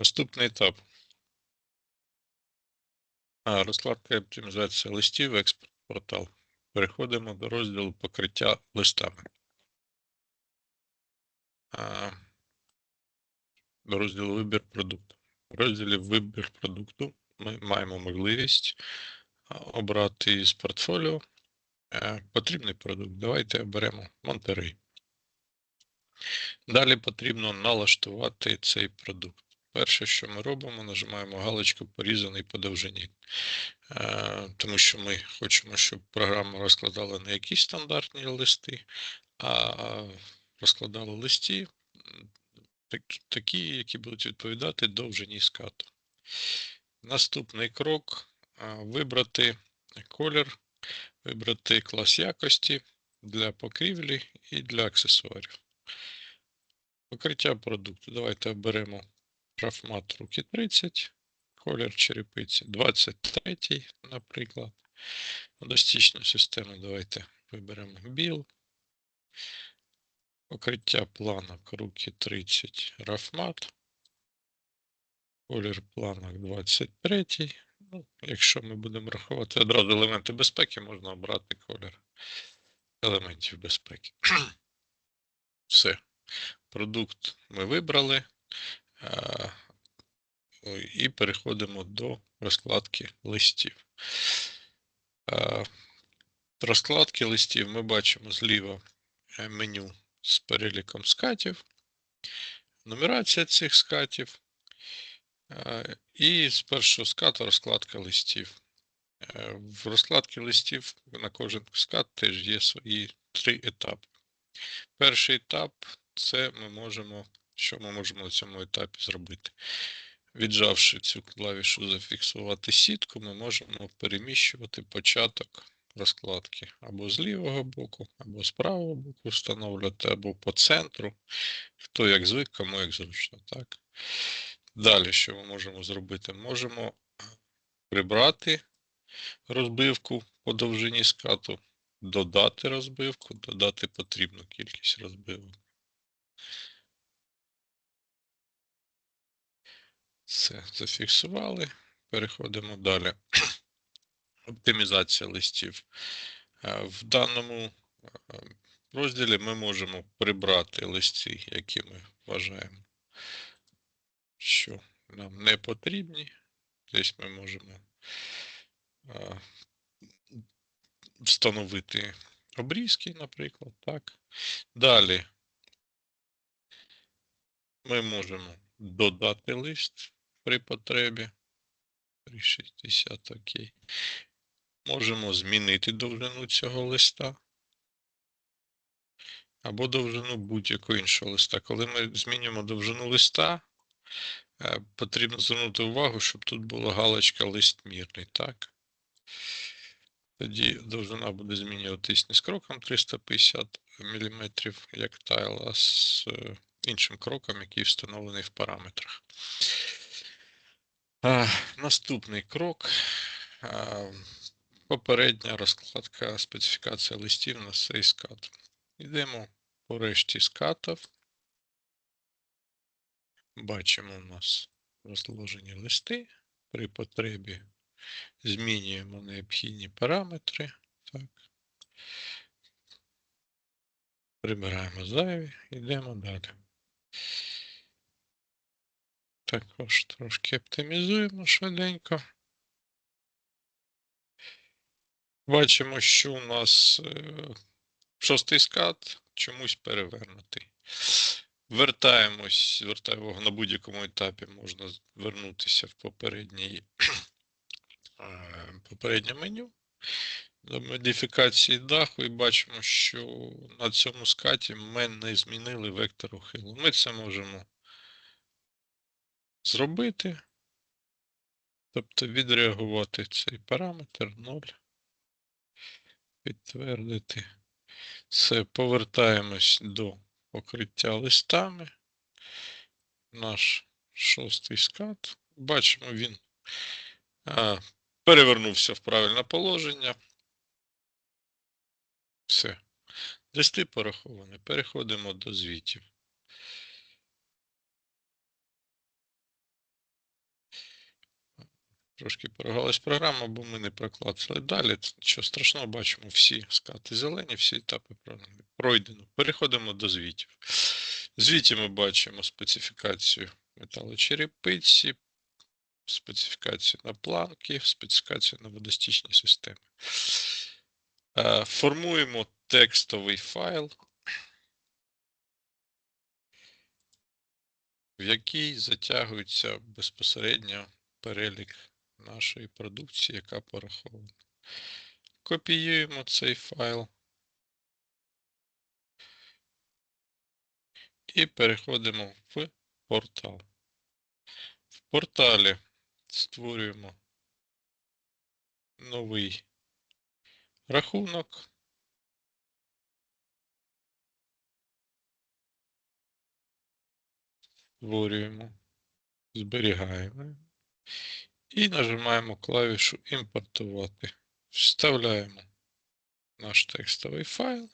Наступний етап. А, розкладка і оптимізація листів, експорт портал. Переходимо до розділу покриття листами. А, До розділу вибір продукту. В розділі вибір продукту ми маємо можливість обрати з портфоліо е, потрібний продукт. Давайте оберемо Монтерей. Далі потрібно налаштувати цей продукт. Перше, що ми робимо, нажимаємо галочку порізаний по довжині. Е, Тому що ми хочемо, щоб програма розкладала не якісь стандартні листи, а розкладала листі такі, які будуть відповідати довжині скату. Наступний крок вибрати колір, вибрати клас якості для покрівлі і для аксесуарів. Покриття продукту. Давайте оберемо трафмат руки 30, колір черепиці 23, наприклад. Водостічну систему давайте виберемо біл. Покриття планок руки 30 рафмат. Колір планок 23. Ну, якщо ми будемо рахувати одразу елементи безпеки, можна обрати колір елементів безпеки. Все. Продукт ми вибрали. Е, І переходимо до розкладки листів. Е, Розкладки листів ми бачимо зліва е, меню з переліком скатів, нумерація цих скатів. І з першого скату розкладка листів. В розкладці листів на кожен скат теж є свої три етапи. Перший етап це ми можемо, що ми можемо на цьому етапі зробити. Віджавши цю клавішу зафіксувати сітку, ми можемо переміщувати початок розкладки або з лівого боку, або з правого боку встановлювати, або по центру. Хто як звик, кому як зручно. Так? Далі, що ми можемо зробити? Можемо прибрати розбивку по довжині скату, додати розбивку, додати потрібну кількість розбивок. Все, зафіксували. Переходимо далі. Оптимізація листів. Е, В даному е, розділі ми можемо прибрати листи, які ми вважаємо, що нам не потрібні. Десь ми можемо е, встановити обрізки, наприклад. Так. Далі ми можемо додати лист при потребі. 360 окей. Можемо змінити довжину цього листа. Або довжину будь-якого іншого листа. Коли ми змінюємо довжину листа, е, потрібно звернути увагу, щоб тут була галочка лист мірний. Так? Тоді довжина буде змінюватись не з кроком 350 мм, як тайл, а з е, іншим кроком, який встановлений в параметрах. Наступний крок. Попередня розкладка специфікація листів на цей скат. Йдемо по решті скатів. Бачимо у нас розложені листи. При потребі змінюємо необхідні параметри. Так. Прибираємо зайві, йдемо далі. Також трошки оптимізуємо швиденько. Бачимо, що у нас е, шостий скат чомусь перевернутий. Вертаємось, звертаю на будь-якому етапі можна вернутися в попередній, е, попереднє меню до модифікації даху і бачимо, що на цьому скаті ми не змінили вектор ухилу. Ми це можемо зробити, тобто відреагувати цей параметр 0, підтвердити. Все, повертаємось до покриття листами. Наш шостий скат. Бачимо, він а, перевернувся в правильне положення. Все. Листи пораховані. Переходимо до звітів. Трошки поругалась програма, бо ми не проклацали далі. Нічого страшного, бачимо всі скати зелені, всі етапи про- пройдено. Переходимо до звітів. В звіті ми бачимо специфікацію металочерепиці, специфікацію на планки, специфікацію на водостічні системи. Е, Формуємо текстовий файл, в який затягується безпосередньо перелік нашої продукції, яка порахована. Копіюємо цей файл і переходимо в портал. В порталі створюємо новий рахунок. Створюємо, зберігаємо і нажимаємо клавішу імпортувати. Вставляємо наш текстовий файл.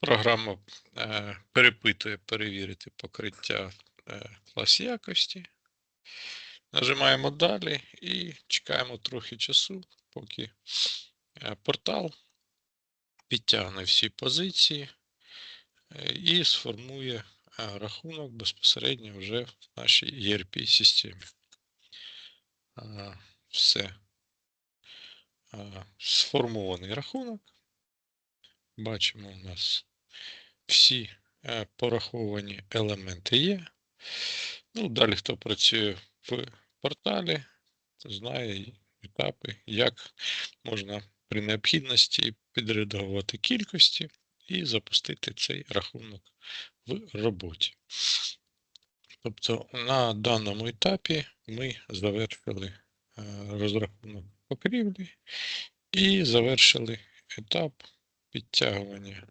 Програма е, перепитує перевірити покриття е, клас якості. Нажимаємо далі і чекаємо трохи часу, поки е, портал підтягне всі позиції е, і сформує е, рахунок безпосередньо вже в нашій ERP-системі. Все. Сформований рахунок. Бачимо, у нас всі е, пораховані елементи є. Ну, далі, хто працює в порталі, знає етапи, як можна при необхідності підредагувати кількості і запустити цей рахунок в роботі. Тобто на даному етапі ми завершили е, розрахунок покрівлі і завершили етап підтягування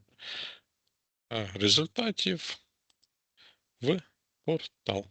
е, результатів в портал.